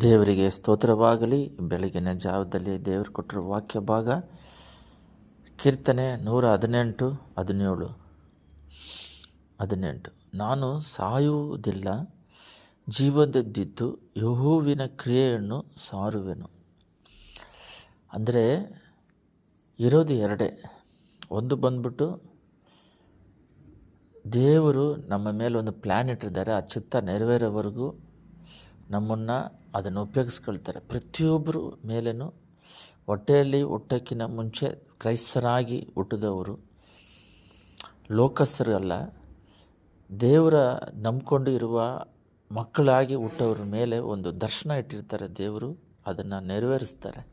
ದೇವರಿಗೆ ಸ್ತೋತ್ರವಾಗಲಿ, ಬೆಳಗಿನ ಜಾವದಲ್ಲಿ ದೇವರು ಕೊಟ್ಟರು ವಾಕ್ಯ ಭಾಗ ಕೀರ್ತನೆ ನೂರ ಹದಿನೆಂಟು, ಹದಿನೇಳು. ಹದಿನೆಂಟು. ನಾನು ಸಾಯುವುದಿಲ್ಲ ಜೀವದದ್ದಿದ್ದು ಯಹೋವಿನ ಕ್ರಿಯೆಯನ್ನು ಸಾರುವೆನು. ಅಂದರೆ ಇರೋದು ಎರಡೇ. ಒಂದು ಬಂದ್ಬಿಟ್ಟು ದೇವರು ನಮ್ಮ ಮೇಲೆ ಒಂದು ಪ್ಲ್ಯಾನ್ ಇಟ್ಟಿದ್ದಾರೆ, ಆ ಚಿತ್ತ ನೆರವೇರೋವರೆಗೂ ನಮ್ಮನ್ನು ಅದನ್ನು ಉಪಯೋಗಿಸ್ಕೊಳ್ತಾರೆ. ಪ್ರತಿಯೊಬ್ಬರು ಮೇಲೇನು ಹೊಟ್ಟೆಯಲ್ಲಿ ಹುಟ್ಟಕ್ಕಿಂತ ಮುಂಚೆ ಕ್ರೈಸ್ತರಾಗಿ ಹುಟ್ಟಿದವರು, ಲೋಕಸ್ಥರು ಅಲ್ಲ, ದೇವರ ನಂಬಿಕೊಂಡು ಇರುವ ಮಕ್ಕಳಾಗಿ ಹುಟ್ಟವ್ರ ಮೇಲೆ ಒಂದು ದರ್ಶನ ಇಟ್ಟಿರ್ತಾರೆ. ದೇವರು ಅದನ್ನು ನೆರವೇರಿಸ್ತಾರೆ.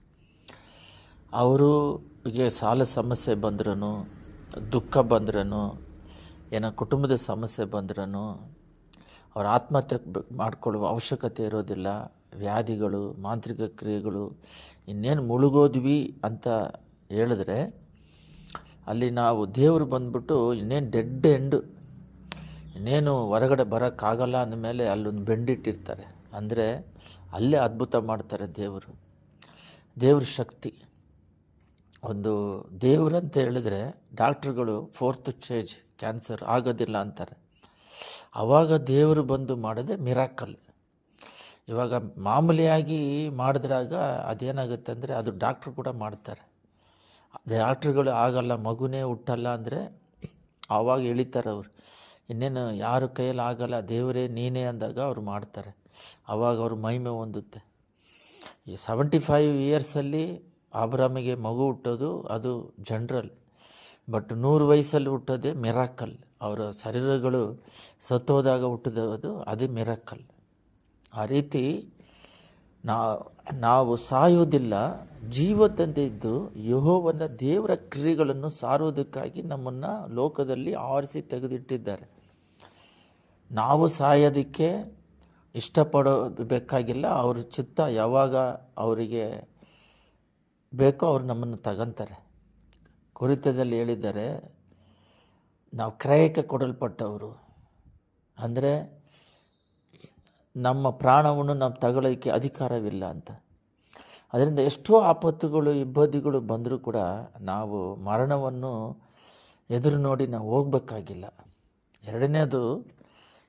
ಅವರಿಗೆ ಸಾಲ ಸಮಸ್ಯೆ ಬಂದ್ರೂ ದುಃಖ ಬಂದ್ರೂ ಏನೋ ಕುಟುಂಬದ ಸಮಸ್ಯೆ ಬಂದ್ರೂ ಅವ್ರ ಆತ್ಮಹತ್ಯೆ ಮಾಡಿಕೊಳ್ಳುವ ಅವಶ್ಯಕತೆ ಇರೋದಿಲ್ಲ. ವ್ಯಾಧಿಗಳು, ಮಾಂತ್ರಿಕ ಕ್ರಿಯೆಗಳು ಇನ್ನೇನು ಮುಳುಗೋದ್ವಿ ಅಂತ ಹೇಳಿದ್ರೆ ಅಲ್ಲಿ ನಾವು ದೇವರು ಬಂದ್ಬಿಟ್ಟು ಇನ್ನೇನು ಡೆಡ್ ಎಂಡು, ಇನ್ನೇನು ಹೊರಗಡೆ ಬರೋಕ್ಕಾಗಲ್ಲ ಅಂದಮೇಲೆ ಅಲ್ಲೊಂದು ಬೆಂಡಿಟ್ಟಿರ್ತಾರೆ. ಅಂದರೆ ಅಲ್ಲೇ ಅದ್ಭುತ ಮಾಡ್ತಾರೆ ದೇವರು. ದೇವ್ರ ಶಕ್ತಿ. ಒಂದು ದೇವ್ರಂತ ಹೇಳಿದ್ರೆ ಡಾಕ್ಟ್ರುಗಳು ಫೋರ್ತ್ ಸ್ಟೇಜ್ ಕ್ಯಾನ್ಸರ್ ಆಗೋದಿಲ್ಲ ಅಂತಾರೆ. ಆವಾಗ ದೇವರು ಬಂದು ಮಾಡಿದೆ ಮಿರಾಕಲ್. ಇವಾಗ ಮಾಮೂಲಿಯಾಗಿ ಮಾಡಿದ್ರಾಗ ಅದೇನಾಗುತ್ತೆ ಅಂದರೆ ಅದು ಡಾಕ್ಟ್ರು ಕೂಡ ಮಾಡ್ತಾರೆ. ಡಾಕ್ಟ್ರುಗಳು ಆಗಲ್ಲ, ಮಗುನೇ ಹುಟ್ಟಲ್ಲ ಅಂದರೆ ಆವಾಗ ಎಳಿತಾರೆ ಅವರು. ಇನ್ನೇನು ಯಾರ ಕೈಯಲ್ಲಿ ಆಗಲ್ಲ, ದೇವರೇ ನೀನೇ ಅಂದಾಗ ಅವ್ರು ಮಾಡ್ತಾರೆ. ಆವಾಗ ಅವ್ರ ಮಹಿಮೆ ಹೊಂದುತ್ತೆ. ಈ ಸೆವೆಂಟಿ ಫೈವ್ ಇಯರ್ಸಲ್ಲಿ ಆಬ್ರಾಮಿಗೆ ಮಗು ಹುಟ್ಟೋದು ಅದು ಜನರಲ್. ಬಟ್ ನೂರು ವಯಸ್ಸಲ್ಲಿ ಹುಟ್ಟೋದೇ ಮಿರಾಕಲ್. ಅವರ ಶರೀರಗಳು ಸತ್ತೋದಾಗ ಹುಟ್ಟಿದದು ಅದೇ ಮಿರಕಲ್. ಆ ರೀತಿ ನಾ, ನಾವು ಸಾಯುವುದಿಲ್ಲ ಜೀವದಂದಿದ್ದು ಯಹೋವನ ದೇವರ ಕ್ರಿಯೆಗಳನ್ನು ಸಾರುವುದಕ್ಕಾಗಿ ನಮ್ಮನ್ನು ಲೋಕದಲ್ಲಿ ಆರಿಸಿ ತೆಗೆದಿಟ್ಟಿದ್ದಾರೆ. ನಾವು ಸಾಯೋದಕ್ಕೆ ಇಷ್ಟಪಡಬೇಕಾಗಿಲ್ಲ, ಅವ್ರ ಚಿತ್ತ ಯಾವಾಗ ಅವರಿಗೆ ಬೇಕೋ ಅವ್ರು ನಮ್ಮನ್ನು ತಗೊಂತಾರೆ. ಕುರಿತದಲ್ಲಿ ಹೇಳಿದ್ದಾರೆ ನಾವು ಕ್ರಯಕ್ಕೆ ಕೊಡಲ್ಪಟ್ಟವರು. ಅಂದರೆ ನಮ್ಮ ಪ್ರಾಣವನ್ನು ನಾವು ತಗೊಳ್ಳೋಕ್ಕೆ ಅಧಿಕಾರವಿಲ್ಲ ಅಂತ. ಅದರಿಂದ ಎಷ್ಟೋ ಆಪತ್ತುಗಳು, ಇಬ್ಬದಿಗಳು ಬಂದರೂ ಕೂಡ ನಾವು ಮರಣವನ್ನು ಎದುರು ನೋಡಿ ನಾವು ಹೋಗಬೇಕಾಗಿಲ್ಲ. ಎರಡನೇದು,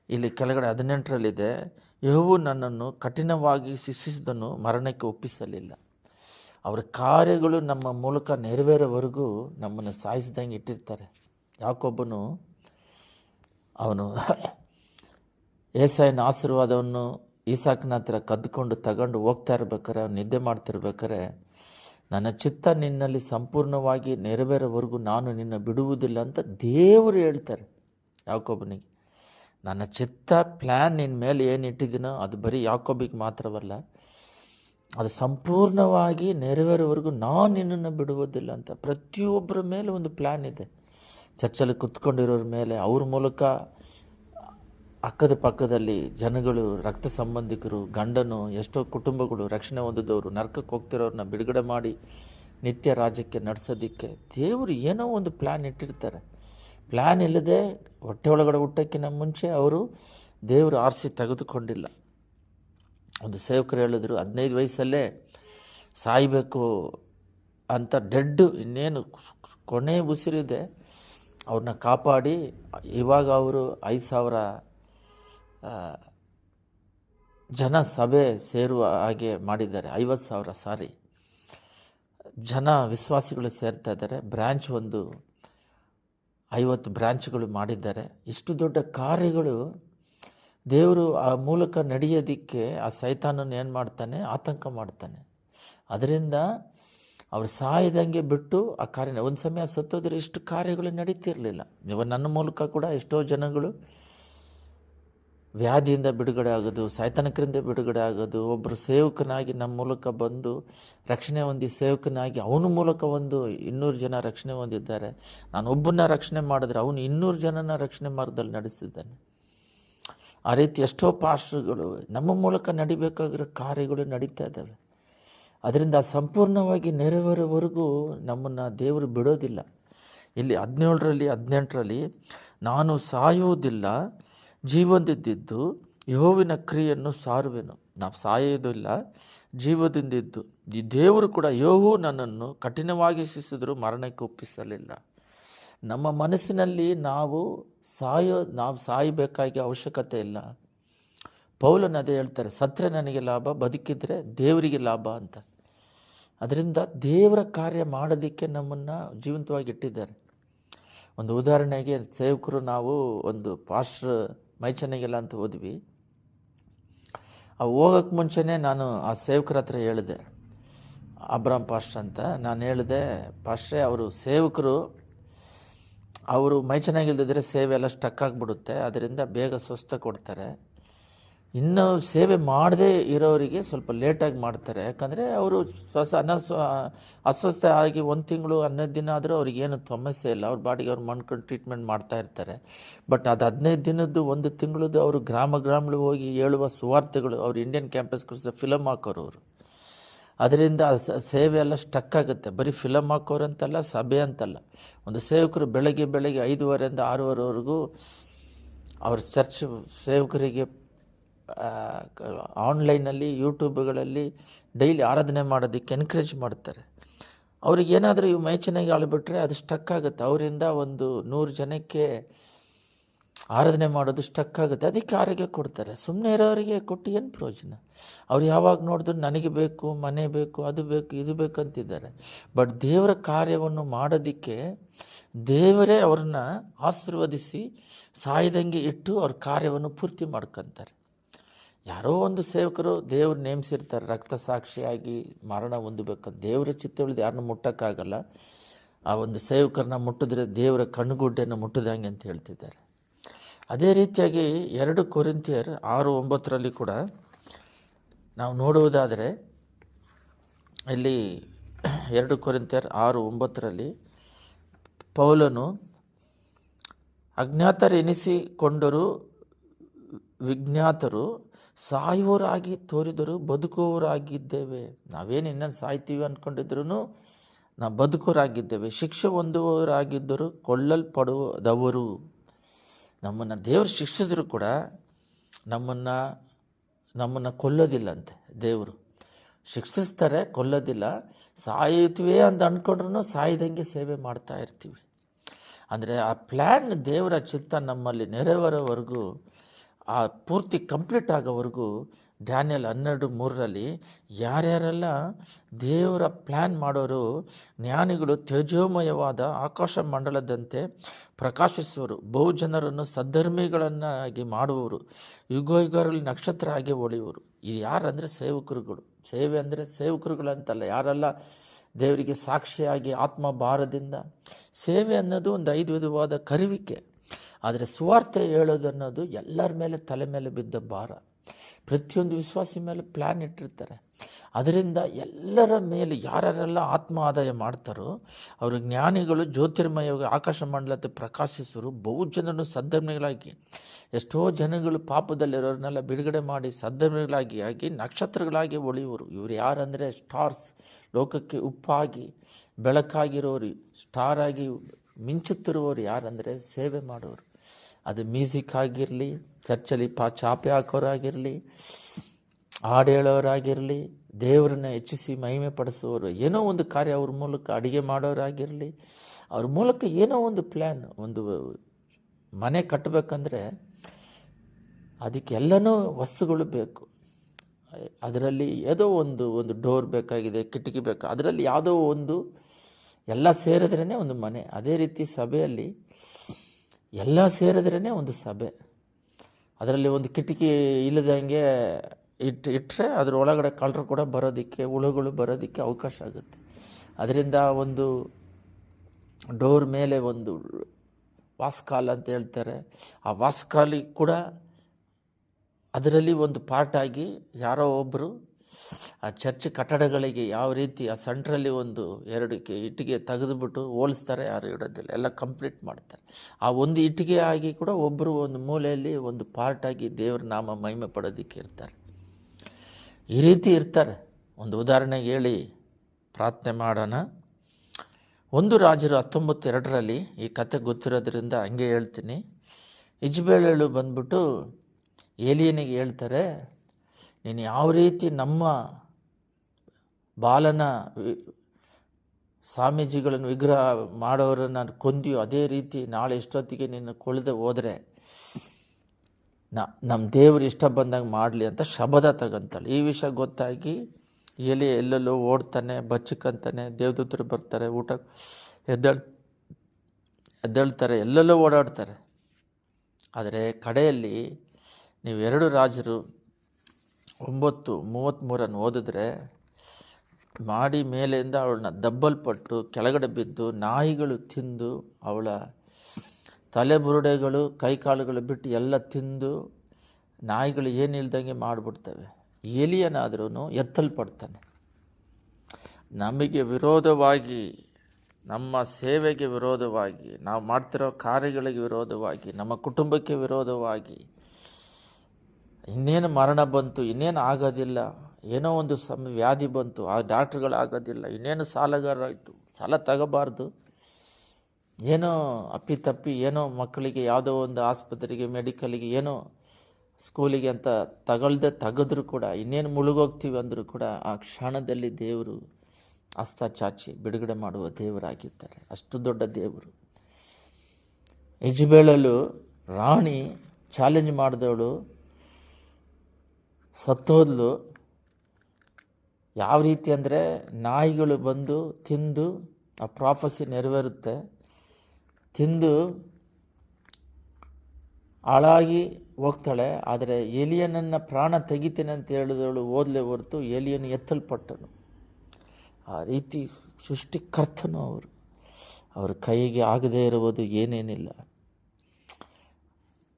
ಇಲ್ಲಿ ಕೆಳಗಡೆ ಹದಿನೆಂಟರಲ್ಲಿದೆ, ಯಹೋವು ನನ್ನನ್ನು ಕಠಿಣವಾಗಿ ಶಿಕ್ಷಿಸಿದನು, ಮರಣಕ್ಕೆ ಒಪ್ಪಿಸಲಿಲ್ಲ. ಅವರ ಕಾರ್ಯಗಳು ನಮ್ಮ ಮೂಲಕ ನೆರವೇರೋವರೆಗೂ ನಮ್ಮನ್ನು ಸಾಯಿಸಿದಂಗೆ ಇಟ್ಟಿರ್ತಾರೆ. ಯಾಕೊಬ್ಬನು? ಅವನು ಏಸಾಯನ ಆಶೀರ್ವಾದವನ್ನು ಈಸಾಕನ ಹತ್ರ ಕದ್ದುಕೊಂಡು ತಗೊಂಡು ಹೋಗ್ತಾ ಇರ್ಬೇಕಾರೆ ಅವ್ನು ನಿದ್ದೆ ಮಾಡ್ತಿರ್ಬೇಕಾರೆ ನನ್ನ ಚಿತ್ತ ನಿನ್ನಲ್ಲಿ ಸಂಪೂರ್ಣವಾಗಿ ನೆರವೇರೋವರೆಗೂ ನಾನು ನಿನ್ನ ಬಿಡುವುದಿಲ್ಲ ಅಂತ ದೇವರು ಹೇಳ್ತಾರೆ ಯಾಕೊಬ್ಬನಿಗೆ. ನನ್ನ ಚಿತ್ತ ಪ್ಲ್ಯಾನ್ ನಿನ್ನ ಮೇಲೆ ಏನು ಇಟ್ಟಿದ್ದೀನೋ ಅದು ಬರೀ ಯಾಕೊಬ್ಬಿಗೆ ಮಾತ್ರವಲ್ಲ, ಅದು ಸಂಪೂರ್ಣವಾಗಿ ನೆರವೇರೋವರೆಗೂ ನಾನು ನಿನ್ನನ್ನು ಬಿಡುವುದಿಲ್ಲ ಅಂತ ಪ್ರತಿಯೊಬ್ಬರ ಮೇಲೆ ಒಂದು ಪ್ಲ್ಯಾನ್ ಇದೆ. ಚರ್ಚಲ್ಲಿ ಕುತ್ಕೊಂಡಿರೋರ ಮೇಲೆ ಅವ್ರ ಮೂಲಕ ಅಕ್ಕದ ಪಕ್ಕದಲ್ಲಿ ಜನಗಳು, ರಕ್ತ ಸಂಬಂಧಿಕರು, ಗಂಡನು, ಎಷ್ಟೋ ಕುಟುಂಬಗಳು ರಕ್ಷಣೆ ಹೊಂದಿದವರು, ನರ್ಕಕ್ಕೆ ಹೋಗ್ತಿರೋರನ್ನ ಬಿಡುಗಡೆ ಮಾಡಿ ನಿತ್ಯ ರಾಜ್ಯಕ್ಕೆ ನಡೆಸೋದಕ್ಕೆ ದೇವರು ಏನೋ ಒಂದು ಪ್ಲ್ಯಾನ್ ಇಟ್ಟಿರ್ತಾರೆ. ಪ್ಲ್ಯಾನ್ ಇಲ್ಲದೆ ಹೊಟ್ಟೆ ಒಳಗಡೆ ಹುಟ್ಟೋಕ್ಕಿಂತ ಮುಂಚೆ ಅವರು ದೇವರು ಆರಿಸಿ ತೆಗೆದುಕೊಂಡಿಲ್ಲ. ಒಂದು ಸೇವಕರು ಹೇಳಿದ್ರು, ಹದಿನೈದು ವಯಸ್ಸಲ್ಲೇ ಸಾಯಬೇಕು ಅಂತ ಡೆಡ್ ಇನ್ನೇನು ಕೊನೆ ಉಸಿರಿದೆ. ಅವ್ರನ್ನ ಕಾಪಾಡಿ, ಇವಾಗ ಅವರು ಐದು ಸಾವಿರ ಜನ ಸಭೆ ಸೇರುವ ಹಾಗೆ ಮಾಡಿದ್ದಾರೆ, ಐವತ್ತು ಸಾವಿರ ಸಾರಿ. ಜನ ವಿಶ್ವಾಸಿಗಳು ಸೇರ್ತಾ ಇದ್ದಾರೆ ಬ್ರ್ಯಾಂಚ್ ಒಂದು ಐವತ್ತು ಬ್ರ್ಯಾಂಚ್ಗಳು ಮಾಡಿದ್ದಾರೆ. ಇಷ್ಟು ದೊಡ್ಡ ಕಾರ್ಯಗಳು ದೇವರು ಆ ಮೂಲಕ ನಡೆಯೋದಕ್ಕೆ ಆ ಸೈತಾನನ್ನು ಏನು ಮಾಡ್ತಾನೆ? ಆತಂಕ ಮಾಡ್ತಾನೆ. ಅದರಿಂದ ಅವ್ರು ಸಾಯದಂಗೆ ಬಿಟ್ಟು ಆ ಕಾರ್ಯ ಒಂದು ಸಮಯ ಸತ್ತೋದ್ರೆ ಇಷ್ಟು ಕಾರ್ಯಗಳು ನಡೀತಿರಲಿಲ್ಲ. ಇವಾಗ ನನ್ನ ಮೂಲಕ ಕೂಡ ಎಷ್ಟೋ ಜನಗಳು ವ್ಯಾಧಿಯಿಂದ ಬಿಡುಗಡೆ ಆಗೋದು, ಸಾಯ್ತನಕರಿಂದ ಬಿಡುಗಡೆ ಆಗೋದು ಒಬ್ಬರು ಸೇವಕನಾಗಿ ನಮ್ಮ ಮೂಲಕ ಬಂದು ರಕ್ಷಣೆ ಹೊಂದಿ ಸೇವಕನಾಗಿ ಅವನ ಮೂಲಕ ಒಂದು ಇನ್ನೂರು ಜನ ರಕ್ಷಣೆ ಹೊಂದಿದ್ದಾರೆ. ನಾನು ಒಬ್ಬನ್ನ ರಕ್ಷಣೆ ಮಾಡಿದ್ರೆ ಅವನು ಇನ್ನೂರು ಜನನ ರಕ್ಷಣೆ ಮಾರ್ಗದಲ್ಲಿ ನಡೆಸಿದ್ದಾನೆ. ಆ ರೀತಿ ಎಷ್ಟೋ ಪಾಸ್ಟ್ರುಗಳು ನಮ್ಮ ಮೂಲಕ ನಡಿಬೇಕಾಗಿರೋ ಕಾರ್ಯಗಳು ನಡೀತಾ ಇದ್ದಾವೆ. ಅದರಿಂದ ಸಂಪೂರ್ಣವಾಗಿ ನೆರವೇರೋವರೆಗೂ ನಮ್ಮನ್ನು ದೇವರು ಬಿಡೋದಿಲ್ಲ. ಇಲ್ಲಿ ಹದಿನೇಳರಲ್ಲಿ, ಹದಿನೆಂಟರಲ್ಲಿ ನಾನು ಸಾಯುವುದಿಲ್ಲ ಜೀವಂದಿದ್ದು ಯಹೋವಿನ ಕ್ರಿಯೆಯನ್ನು ಸಾರುವೆನು. ನಾವು ಸಾಯೋದಿಲ್ಲ ಜೀವದಿಂದಿದ್ದು. ಈ ದೇವರು ಕೂಡ ಯೋಹು ನನ್ನನ್ನು ಕಠಿಣವಾಗಿ ಶಿಸಿದರೂ ಮರಣಕ್ಕೆ ಒಪ್ಪಿಸಲಿಲ್ಲ. ನಮ್ಮ ಮನಸ್ಸಿನಲ್ಲಿ ನಾವು ಸಾಯೋ, ನಾವು ಸಾಯಬೇಕಾಗಿ ಅವಶ್ಯಕತೆ ಇಲ್ಲ. ಪೌಲನ್ ಅದೇ ಹೇಳ್ತಾರೆ, ಸತ್ರೆ ನನಗೆ ಲಾಭ, ಬದುಕಿದ್ರೆ ದೇವರಿಗೆ ಲಾಭ ಅಂತ. ಅದರಿಂದ ದೇವರ ಕಾರ್ಯ ಮಾಡೋದಕ್ಕೆ ನಮ್ಮನ್ನು ಜೀವಂತವಾಗಿ ಇಟ್ಟಿದ್ದಾರೆ. ಒಂದು ಉದಾಹರಣೆಗೆ ಸೇವಕರು ನಾವು ಒಂದು ಪಾಸ್ಟ್ರ್ ಮೈಚನೆಗೆಲ್ಲ ಅಂತ ಹೋದ್ವಿ. ಆ ಹೋಗೋಕ್ಕೆ ಮುಂಚೆನೇ ನಾನು ಆ ಸೇವಕರ ಹತ್ರ ಹೇಳಿದೆ, ಅಬ್ರಾಮ್ ಪಾಸ್ಟ್ರ್ ಅಂತ. ನಾನು ಹೇಳಿದೆ, ಪಾಸ್ಟ್ರೇ, ಅವರು ಸೇವಕರು, ಅವರು ಮೈ ಚೆನ್ನಾಗಿಲ್ದಿದ್ರೆ ಸೇವೆ ಎಲ್ಲ ಸ್ಟಕ್ ಆಗಿಬಿಡುತ್ತೆ, ಅದರಿಂದ ಬೇಗ ಸ್ವಸ್ಥ ಕೊಡ್ತಾರೆ. ಇನ್ನು ಸೇವೆ ಮಾಡದೇ ಇರೋರಿಗೆ ಸ್ವಲ್ಪ ಲೇಟಾಗಿ ಮಾಡ್ತಾರೆ. ಯಾಕಂದರೆ ಅವರು ಸ್ವಸ ಅನಸ್, ಅಸ್ವಸ್ಥ ಆಗಿ ಒಂದು ತಿಂಗಳು ಹನ್ನೊಂದು ದಿನ ಆದರೂ ಅವ್ರಿಗೇನು ಸಮಸ್ಯೆ ಇಲ್ಲ. ಅವ್ರ ಬಾಡಿಗೆ ಅವ್ರು ಮಾಡ್ಕೊಂಡು ಟ್ರೀಟ್ಮೆಂಟ್ ಮಾಡ್ತಾ ಇರ್ತಾರೆ. ಬಟ್ ಅದು ಹದಿನೈದು ದಿನದ್ದು ಒಂದು ತಿಂಗಳದ್ದು ಅವರು ಗ್ರಾಮ ಗ್ರಾಮಗಳು ಹೋಗಿ ಹೇಳುವ ಸುವಾರ್ತೆಗಳು, ಅವ್ರು ಇಂಡಿಯನ್ ಕ್ಯಾಂಪಸ್ ಕ್ಯಾಂಪಸ್ಗೋಸ್ಕರ ಫಿಲಮ್ ಹಾಕೋರು ಅವರು. ಅದರಿಂದ ಸೇವೆ ಎಲ್ಲ ಸ್ಟಕ್ ಆಗುತ್ತೆ. ಬರೀ ಫಿಲಮ್ ಹಾಕೋರು ಅಂತಲ್ಲ ಸಭೆ ಅಂತಲ್ಲ. ಒಂದು ಸೇವಕರು ಬೆಳಗ್ಗೆ ಬೆಳಗ್ಗೆ ಐದೂವರೆಯಿಂದ ಆರೂವರೆವರೆಗೂ ಅವ್ರ ಚರ್ಚ್ ಸೇವಕರಿಗೆ ಆನ್ಲೈನಲ್ಲಿ ಯೂಟ್ಯೂಬ್ಗಳಲ್ಲಿ ಡೈಲಿ ಆರಾಧನೆ ಮಾಡೋದಕ್ಕೆ ಎನ್ಕರೇಜ್ ಮಾಡ್ತಾರೆ. ಅವ್ರಿಗೆ ಏನಾದರೂ ಇವು ಮೈ ಚೆನ್ನಾಗಿ ಆಳ್ಬಿಟ್ರೆ ಅದು ಸ್ಟಕ್ ಆಗುತ್ತೆ. ಅವರಿಂದ ಒಂದು ನೂರು ಜನಕ್ಕೆ ಆರಾಧನೆ ಮಾಡೋದು ಸ್ಟಕ್ ಆಗುತ್ತೆ. ಅದಕ್ಕೆ ಆರೋಗ್ಯ ಕೊಡ್ತಾರೆ. ಸುಮ್ಮನೆ ಇರೋರಿಗೆ ಕೊಟ್ಟು ಏನು ಪ್ರಯೋಜನ? ಅವ್ರು ಯಾವಾಗ ನೋಡಿದ್ರು ನನಗೆ ಬೇಕು, ಮನೆ ಬೇಕು, ಅದು ಬೇಕು, ಇದು ಬೇಕು ಅಂತಿದ್ದಾರೆ. ಬಟ್ ದೇವರ ಕಾರ್ಯವನ್ನು ಮಾಡೋದಕ್ಕೆ ದೇವರೇ ಅವ್ರನ್ನ ಆಶೀರ್ವದಿಸಿ, ಸಾಯ್ದಂಗೆ ಇಟ್ಟು ಅವ್ರ ಕಾರ್ಯವನ್ನು ಪೂರ್ತಿ ಮಾಡ್ಕೊತಾರೆ. ಯಾರೋ ಒಂದು ಸೇವಕರು ದೇವ್ರು ನೇಮಿಸಿರ್ತಾರೆ, ರಕ್ತ ಸಾಕ್ಷಿಯಾಗಿ ಮರಣ ಹೊಂದಬೇಕು ದೇವರ ಚಿತ್ತ ಉಳಿದು ಮುಟ್ಟೋಕ್ಕಾಗಲ್ಲ ಮುಟ್ಟಕ್ಕಾಗಲ್ಲ. ಆ ಒಂದು ಸೇವಕರನ್ನ ಮುಟ್ಟಿದ್ರೆ ದೇವರ ಕಣ್ಣುಗುಡ್ಡೆಯನ್ನು ಮುಟ್ಟಿದಂಗೆ ಅಂತ ಹೇಳ್ತಿದ್ದಾರೆ. ಅದೇ ರೀತಿಯಾಗಿ ಎರಡು ಕೊರಿಂತಿಯರ್ ಆರು ಒಂಬತ್ತರಲ್ಲಿ ಕೂಡ ನಾವು ನೋಡುವುದಾದರೆ, ಇಲ್ಲಿ ಎರಡು ಕೊರಿಂತಿಯರ್ ಆರು ಒಂಬತ್ತರಲ್ಲಿ ಪೌಲನು ಅಜ್ಞಾತರೆನಿಸಿಕೊಂಡರೂ ವಿಜ್ಞಾತರು ಸಾಯುವವರಾಗಿ ತೋರಿದರು ಬದುಕುವವರಾಗಿದ್ದೇವೆ. ನಾವೇನು ಇನ್ನೊಂದು ಸಾಯ್ತೀವಿ ಅಂದ್ಕೊಂಡಿದ್ರು ನಾವು ಬದುಕೋರಾಗಿದ್ದೇವೆ ಶಿಕ್ಷೆ ಹೊಂದುವವರಾಗಿದ್ದರು ಕೊಳ್ಳಲ್ಪಡುವದವರು ನಮ್ಮನ್ನು ದೇವರು ಶಿಕ್ಷಿಸಿದ್ರು ಕೂಡ ನಮ್ಮನ್ನು ನಮ್ಮನ್ನು ಕೊಲ್ಲೋದಿಲ್ಲಂತೆ ದೇವರು. ಶಿಕ್ಷಿಸ್ತಾರೆ, ಕೊಲ್ಲೋದಿಲ್ಲ. ಸಾಯ್ತೀವಿ ಅಂತ ಅಂದ್ಕೊಂಡ್ರೂ ಸಾಯ್ದಂಗೆ ಸೇವೆ ಮಾಡ್ತಾ ಇರ್ತೀವಿ. ಅಂದರೆ ಆ ಪ್ಲ್ಯಾನ್ ದೇವರ ಚಿತ್ತ ನಮ್ಮಲ್ಲಿ ನೆರವೇರೋವರೆಗೂ ಆ ಪೂರ್ತಿ ಕಂಪ್ಲೀಟ್ ಆಗೋವರೆಗೂ ಡ್ಯಾನಿಯಲ್ ಹನ್ನೆರಡು ಮೂರರಲ್ಲಿ ಯಾರ್ಯಾರೆಲ್ಲ ದೇವರ ಪ್ಲ್ಯಾನ್ ಮಾಡೋರು, ಜ್ಞಾನಿಗಳು ತೇಜೋಮಯವಾದ ಆಕಾಶ ಮಂಡಲದಂತೆ ಪ್ರಕಾಶಿಸುವರು ಬಹುಜನರನ್ನು ಸದ್ಧರ್ಮಿಗಳನ್ನಾಗಿ ಮಾಡುವವರು ಯುಗ ಯುಗರಲ್ಲಿ ನಕ್ಷತ್ರ ಆಗಿ ಒಳೆಯುವರು. ಇದು ಯಾರಂದರೆ ಸೇವಕರುಗಳು? ಸೇವೆ ಅಂದರೆ ಸೇವಕರುಗಳು ಅಂತಲ್ಲ ಯಾರೆಲ್ಲ ದೇವರಿಗೆ ಸಾಕ್ಷಿಯಾಗಿ ಆತ್ಮ ಭಾರದಿಂದ ಸೇವೆ ಅನ್ನೋದು ಒಂದು ಐದು ವಿಧವಾದ ಕರುವಿಕೆ. ಆದರೆ ಸುವಾರ್ತೆ ಹೇಳೋದು ಅನ್ನೋದು ಎಲ್ಲರ ಮೇಲೆ ತಲೆ ಮೇಲೆ ಬಿದ್ದ ಭಾರ. ಪ್ರತಿಯೊಂದು ವಿಶ್ವಾಸಿ ಮೇಲೆ ಪ್ಲ್ಯಾನ್ ಇಟ್ಟಿರ್ತಾರೆ. ಅದರಿಂದ ಎಲ್ಲರ ಮೇಲೆ ಯಾರ್ಯಾರೆಲ್ಲ ಆತ್ಮ ಆದಾಯ ಮಾಡ್ತಾರೋ, ಅವರು ಜ್ಞಾನಿಗಳು ಜ್ಯೋತಿರ್ಮಯವಾಗಿ ಆಕಾಶ ಮಂಡಲತೆ ಪ್ರಕಾಶಿಸರು ಬಹುಜನರು ಸದ್ಧರ್ಮಿಗಳಾಗಿ, ಎಷ್ಟೋ ಜನಗಳು ಪಾಪದಲ್ಲಿರೋರನ್ನೆಲ್ಲ ಬಿಡುಗಡೆ ಮಾಡಿ ಸದ್ಧರ್ಮಿಗಳಾಗಿ ಆಗಿ, ನಕ್ಷತ್ರಗಳಾಗಿ ಒಳೆಯುವರು ಇವರು ಯಾರಂದರೆ ಸ್ಟಾರ್ಸ್ ಲೋಕಕ್ಕೆ ಉಪ್ಪಾಗಿ, ಬೆಳಕಾಗಿರೋರು ಸ್ಟಾರ್ ಆಗಿ ಮಿಂಚುತ್ತಿರುವವರು ಯಾರಂದರೆ ಸೇವೆ ಮಾಡೋರು. ಅದು ಮ್ಯೂಸಿಕ್ ಆಗಿರಲಿ, ಚರ್ಚಲ್ಲಿ ಪಾ ಚಾಪೆ ಹಾಕೋರಾಗಿರಲಿ, ಹಾಡು ಹೇಳೋರಾಗಿರಲಿ, ದೇವರನ್ನ ಹೆಚ್ಚಿಸಿ ಮಹಿಮೆ ಪಡಿಸುವವರು ಏನೋ ಒಂದು ಕಾರ್ಯ ಅವ್ರ ಮೂಲಕ ಅಡುಗೆ ಮಾಡೋರಾಗಿರಲಿ, ಅವ್ರ ಮೂಲಕ ಏನೋ ಒಂದು ಪ್ಲ್ಯಾನ್ ಒಂದು ಮನೆ ಕಟ್ಟಬೇಕಂದ್ರೆ ಅದಕ್ಕೆಲ್ಲನೂ ವಸ್ತುಗಳು ಬೇಕು. ಅದರಲ್ಲಿ ಯಾವುದೋ ಒಂದು ಒಂದು ಡೋರ್ ಬೇಕಾಗಿದೆ, ಕಿಟಕಿ ಬೇಕು, ಅದರಲ್ಲಿ ಯಾವುದೋ ಒಂದು ಎಲ್ಲ ಸೇರಿದ್ರೇ ಒಂದು ಮನೆ. ಅದೇ ರೀತಿ ಸಭೆಯಲ್ಲಿ ಎಲ್ಲ ಸೇರಿದ್ರೇ ಒಂದು ಸಭೆ. ಅದರಲ್ಲಿ ಒಂದು ಕಿಟಕಿ ಇಲ್ಲದಂಗೆ ಇಟ್ಟು ಇಟ್ಟರೆ ಅದರ ಒಳಗಡೆ ಕಳ್ಳರು ಕೂಡ ಬರೋದಕ್ಕೆ, ಹುಳುಗಳು ಬರೋದಕ್ಕೆ ಅವಕಾಶ ಆಗುತ್ತೆ. ಅದರಿಂದ ಒಂದು ಡೋರ್ ಮೇಲೆ ಒಂದು ವಾಸ್ಕಾಲ್ ಅಂತ ಹೇಳ್ತಾರೆ. ಆ ವಾಸ್ಕಾಲಿಗೆ ಕೂಡ ಅದರಲ್ಲಿ ಒಂದು ಪಾರ್ಟಾಗಿ ಯಾರೋ ಒಬ್ಬರು ಆ ಚರ್ಚ್ ಕಟ್ಟಡಗಳಿಗೆ ಯಾವ ರೀತಿ ಆ ಸೆಂಟ್ರಲ್ಲಿ ಒಂದು ಎರಡು ಇಟ್ಟಿಗೆ ತೆಗೆದುಬಿಟ್ಟು ಹೋಲಿಸ್ತಾರೆ ಯಾರು ಇಡೋದಿಲ್ಲ. ಎಲ್ಲ ಕಂಪ್ಲೀಟ್ ಮಾಡ್ತಾರೆ. ಆ ಒಂದು ಇಟ್ಟಿಗೆ ಆಗಿ ಕೂಡ ಒಬ್ಬರು ಒಂದು ಮೂಲೆಯಲ್ಲಿ ಒಂದು ಪಾರ್ಟಾಗಿ ದೇವ್ರ ನಾಮ ಮಹಿಮೆ ಪಡೋದಕ್ಕೆ ಇರ್ತಾರೆ. ಈ ರೀತಿ ಇರ್ತಾರೆ. ಒಂದು ಉದಾಹರಣೆಗೆ ಹೇಳಿ, ಪ್ರಾರ್ಥನೆ ಮಾಡೋಣ. ಒಂದು ರಾಜರು ಹತ್ತೊಂಬತ್ತೆರಡರಲ್ಲಿ ಈ ಕತೆ ಗೊತ್ತಿರೋದ್ರಿಂದ ಹಂಗೆ ಹೇಳ್ತೀನಿ. ಇಜ್ಬೇಳಳು ಬಂದ್ಬಿಟ್ಟು ಏಲಿಯನಿಗೆ ಹೇಳ್ತಾರೆ ನೀನು ಯಾವ ರೀತಿ ನಮ್ಮ ಬಾಲನ ಸ್ವಾಮೀಜಿಗಳನ್ನು ವಿಗ್ರಹ ಮಾಡೋರನ್ನು ಕೊಂದಿಯೋ ಅದೇ ರೀತಿ ನಾಳೆ ಎಷ್ಟೊತ್ತಿಗೆ ನಿನ್ನ ಕೊಳೆದು ಹೋದರೆ ನ ನಮ್ಮ ದೇವರು ಇಷ್ಟ ಬಂದಾಗ ಮಾಡಲಿ ಅಂತ ಶಬದ ತಗೊಂತಾಳೆ. ಈ ವಿಷಯ ಗೊತ್ತಾಗಿ ಎಲೆ ಎಲ್ಲೆಲ್ಲೋ ಓಡ್ತಾನೆ ಬಚ್ಚಕ್ಕಂತಾನೆ ದೇವದೂತರು ಬರ್ತಾರೆ, ಊಟ ಎದ್ದಳ್, ಎದ್ದೇಳ್ತಾರೆ, ಎಲ್ಲೆಲ್ಲೋ ಓಡಾಡ್ತಾರೆ. ಆದರೆ ಕಡೆಯಲ್ಲಿ ನೀವು ಎರಡು ರಾಜರು ಒಂಬತ್ತು ಮೂವತ್ತ್ಮೂರನ್ನು ಓದಿದ್ರೆ ಮಾಡಿ ಮೇಲೆಯಿಂದ ಅವಳನ್ನ ದಬ್ಬಲ್ಪಟ್ಟು ಕೆಳಗಡೆ ಬಿದ್ದು ನಾಯಿಗಳು ತಿಂದು ಅವಳ ತಲೆಬುರುಡೆಗಳು, ಕೈಕಾಲುಗಳು ಬಿಟ್ಟು ಎಲ್ಲ ತಿಂದು ನಾಯಿಗಳು ಏನಿಲ್ದಂಗೆ ಮಾಡಿಬಿಡ್ತವೆ. ಎಲಿಯನಾದ್ರೂ ಎತ್ತಲ್ಪಡ್ತಾನೆ. ನಮಗೆ ವಿರೋಧವಾಗಿ, ನಮ್ಮ ಸೇವೆಗೆ ವಿರೋಧವಾಗಿ, ನಾವು ಮಾಡ್ತಿರೋ ಕಾರ್ಯಗಳಿಗೆ ವಿರೋಧವಾಗಿ, ನಮ್ಮ ಕುಟುಂಬಕ್ಕೆ ವಿರೋಧವಾಗಿ ಇನ್ನೇನು ಮರಣ ಬಂತು, ಇನ್ನೇನು ಆಗೋದಿಲ್ಲ. ಏನೋ ಒಂದು ಸಮ ವ್ಯಾಧಿ ಬಂತು, ಆ ಡಾಕ್ಟ್ರುಗಳಾಗೋದಿಲ್ಲ. ಇನ್ನೇನು ಸಾಲಗಾರ ಆಯಿತು, ಸಾಲ ತಗೋಬಾರ್ದು. ಏನೋ ಅಪ್ಪಿತಪ್ಪಿ ಏನೋ ಮಕ್ಕಳಿಗೆ ಯಾವುದೋ ಒಂದು ಆಸ್ಪತ್ರೆಗೆ, ಮೆಡಿಕಲ್ಗೆ, ಏನೋ ಸ್ಕೂಲಿಗೆ ಅಂತ ತಗೊಳ್ದೆ ತೆಗೆದ್ರೂ ಕೂಡ, ಇನ್ನೇನು ಮುಳುಗೋಗ್ತೀವಿ ಅಂದರೂ ಕೂಡ ಆ ಕ್ಷಣದಲ್ಲಿ ದೇವರು ಅಸ್ತ ಚಾಚಿ ಬಿಡುಗಡೆ ಮಾಡುವ ದೇವರಾಗಿದ್ದಾರೆ ಅಷ್ಟು ದೊಡ್ಡ ದೇವರು. ಇಜ್ಬೇಳಲು ರಾಣಿ ಚಾಲೆಂಜ್ ಮಾಡಿದವಳು. ಸತ್ತೋದ್ಲು. ಯಾವ ರೀತಿ ಅಂದರೆ ನಾಯಿಗಳು ಬಂದು ತಿಂದು ಆ ಪ್ರಾಫಸಿ ನೆರವೇರುತ್ತೆ. ತಿಂದು ಹಾಳಾಗಿ ಹೋಗ್ತಾಳೆ. ಆದರೆ ಎಲಿಯನನ್ನು ಪ್ರಾಣ ತೆಗಿತೇನೆ ಅಂತ ಹೇಳಿದವಳು ಓದಲೇ ಹೊರತು ಏಲಿಯನ್ ಎತ್ತಲ್ಪಟ್ಟನು. ಆ ರೀತಿ ಸೃಷ್ಟಿಕರ್ತನು ಅವರು. ಅವರ ಕೈಗೆ ಆಗದೇ ಇರುವುದು ಏನೇನಿಲ್ಲ.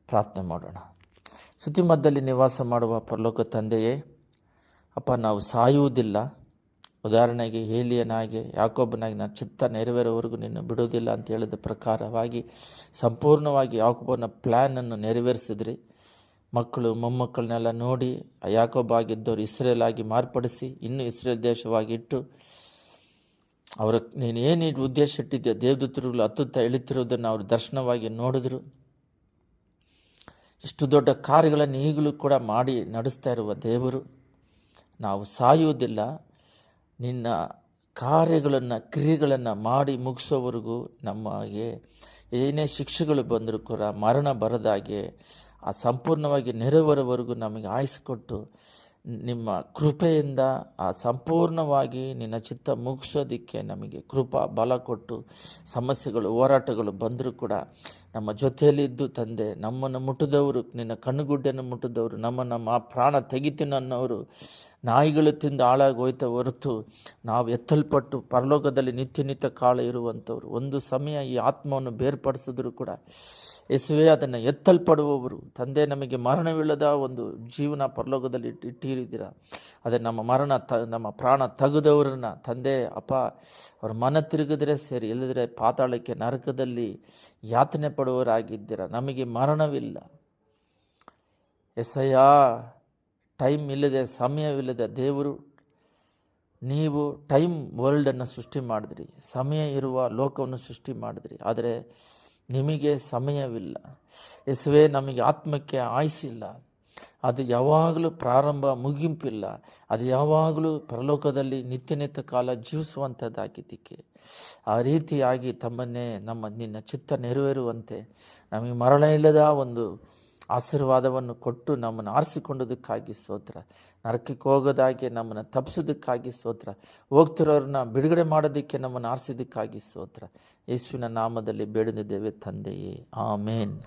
ಪ್ರಾರ್ಥನೆ ಮಾಡೋಣ. ಸುದ್ದಿಮದ್ದಲ್ಲಿ ನಿವಾಸ ಮಾಡುವ ಪರಲೋಕ ತಂದೆಯೇ, ಅಪ್ಪ, ನಾವು ಸಾಯುವುದಿಲ್ಲ. ಉದಾಹರಣೆಗೆ ಹೇಲಿಯನಾಗಿ ಯಾಕೊಬ್ಬನಾಗಿ ನಾನು ಚಿತ್ತ ನೆರವೇರೋವರೆಗೂ ನಿನ್ನ ಬಿಡುವುದಿಲ್ಲ ಅಂತ ಹೇಳಿದ ಪ್ರಕಾರವಾಗಿ ಸಂಪೂರ್ಣವಾಗಿ ಯಾಕೊಬ್ಬನ ಪ್ಲ್ಯಾನನ್ನು ನೆರವೇರಿಸಿದ್ರಿ. ಮಕ್ಕಳು, ಮೊಮ್ಮಕ್ಕಳನ್ನೆಲ್ಲ ನೋಡಿ ಯಾಕೊಬ್ಬ ಆಗಿದ್ದವರು ಇಸ್ರೇಲ್ ಆಗಿ ಮಾರ್ಪಡಿಸಿ ಇನ್ನೂ ಇಸ್ರೇಲ್ ದೇಶವಾಗಿ ಇಟ್ಟು ಅವರ, ನೀನು ಏನು ಉದ್ದೇಶ ಇಟ್ಟಿದ್ದೆ ದೇವದೂತರುಗಳು ಅತ್ತುತ್ತ ಇಳಿತಿರೋದನ್ನು ಅವರು ದರ್ಶನವಾಗಿ ನೋಡಿದ್ರು. ಇಷ್ಟು ದೊಡ್ಡ ಕಾರ್ಯಗಳನ್ನು ಈಗಲೂ ಕೂಡ ಮಾಡಿ ನಡೆಸ್ತಾ ಇರುವ ದೇವರು. ನಾವು ಸಾಯುವುದಿಲ್ಲ. ನಿನ್ನ ಕಾರ್ಯಗಳನ್ನು, ಕ್ರಿಯೆಗಳನ್ನು ಮಾಡಿ ಮುಗಿಸೋವರೆಗೂ ನಮಗೆ ಏನೇ ಶಿಕ್ಷೆಗಳು ಬಂದರೂ ಕೂಡ ಮರಣ ಬರದಾಗೆ, ಆ ಸಂಪೂರ್ಣವಾಗಿ ನೆರವರವರೆಗೂ ನಮಗೆ ಆಯಿಸಿಕೊಟ್ಟು ನಿಮ್ಮ ಕೃಪೆಯಿಂದ ಆ ಸಂಪೂರ್ಣವಾಗಿ ನಿನ್ನ ಚಿತ್ತ ಮುಗಿಸೋದಕ್ಕೆ ನಮಗೆ ಕೃಪಾ, ಬಲ ಕೊಟ್ಟು ಸಮಸ್ಯೆಗಳು, ಹೋರಾಟಗಳು ಬಂದರೂ ಕೂಡ ನಮ್ಮ ಜೊತೆಯಲ್ಲಿದ್ದು ತಂದೆ ನಮ್ಮನ್ನು ಮುಟ್ಟಿದವರು ನಿನ್ನ ಕಣ್ಣುಗುಡ್ಡೆಯನ್ನು ಮುಟ್ಟಿದವರು ನಮ್ಮ ನಮ್ಮ ಪ್ರಾಣ ತೆಗಿತೀನಿ ಅನ್ನೋರು ನಾಯಿಗಳು ತಿಂದು ಹಾಳಾಗಿ ಹೋಯ್ತ ಹೊರತು ನಾವು ಎತ್ತಲ್ಪಟ್ಟು ಪರಲೋಕದಲ್ಲಿ ನಿತ್ಯ ನಿತ್ಯ ಕಾಲ ಇರುವಂಥವ್ರು. ಒಂದು ಸಮಯ ಈ ಆತ್ಮವನ್ನು ಬೇರ್ಪಡಿಸಿದ್ರು ಕೂಡ ಯೇಸುವೆ ಅದನ್ನು ಎತ್ತಲ್ಪಡುವವರು. ತಂದೆ, ನಮಗೆ ಮರಣವಿಲ್ಲದ ಒಂದು ಜೀವನ ಪರಲೋಕದಲ್ಲಿ ಇಟ್ಟು ಇಟ್ಟಿರಿದ್ದೀರ? ಅದೇ ನಮ್ಮ ಮರಣ ತ ನಮ್ಮ ಪ್ರಾಣ ತೆಗೆದವರನ್ನ. ತಂದೆ, ಅಪ್ಪ, ಅವ್ರ ಮನ ತಿರುಗಿದ್ರೆ ಸರಿ ಇಲ್ಲದ್ರೆ ಪಾತಾಳಕ್ಕೆ ನರಕದಲ್ಲಿ ಯಾತನೆ ಪಡುವವರಾಗಿದ್ದೀರ? ನಮಗೆ ಮರಣವಿಲ್ಲ. ಎಸಯ್ಯ ಟೈಮ್ ಇಲ್ಲದೆ, ಸಮಯವಿಲ್ಲದೆ ದೇವರು, ನೀವು ಟೈಮ್ ವರ್ಲ್ಡನ್ನು ಸೃಷ್ಟಿ ಮಾಡಿದ್ರಿ. ಸಮಯ ಇರುವ ಲೋಕವನ್ನು ಸೃಷ್ಟಿ ಮಾಡಿದ್ರಿ. ಆದರೆ ನಿಮಗೆ ಸಮಯವಿಲ್ಲ. ಎಸುವೆ ನಮಗೆ ಆತ್ಮಕ್ಕೆ ಆಯಿಸಿಲ್ಲ ಅದು ಯಾವಾಗಲೂ ಪ್ರಾರಂಭ, ಮುಗಿಂಪಿಲ್ಲ. ಅದು ಯಾವಾಗಲೂ ಪರಲೋಕದಲ್ಲಿ ನಿತ್ಯ ನಿತ್ಯ ಕಾಲ ಜೀವಿಸುವಂಥದ್ದಾಗಿದ್ದಕ್ಕೆ. ಆ ರೀತಿಯಾಗಿ ತಮ್ಮನ್ನೇ ನಮ್ಮ ನಿನ್ನ ಚಿತ್ತ ನೆರವೇರುವಂತೆ. ನಮಗೆ ಮರಣ ಇಲ್ಲದ ಒಂದು ಆಶೀರ್ವಾದವನ್ನು ಕೊಟ್ಟು ನಮ್ಮನ್ನು ಆರಿಸಿಕೊಂಡದಕ್ಕಾಗಿ ಸೋತ್ರ ನರಕಕ್ಕೆ ಹೋಗೋದಾಗೆ ನಮ್ಮನ್ನು ತಪ್ಪಿಸೋದಕ್ಕಾಗಿ ಸೋತ್ರ ಹೋಗ್ತಿರೋರನ್ನ ಬಿಡುಗಡೆ ಮಾಡೋದಕ್ಕೆ ನಮ್ಮನ್ನು ಆರಿಸಿದ್ದಕ್ಕಾಗಿ ಸೋತ್ರ ಯೇಸುವಿನ ನಾಮದಲ್ಲಿ ಬೇಡದಿದ್ದೇವೆ ತಂದೆಯೇ. ಆಮೇನ್.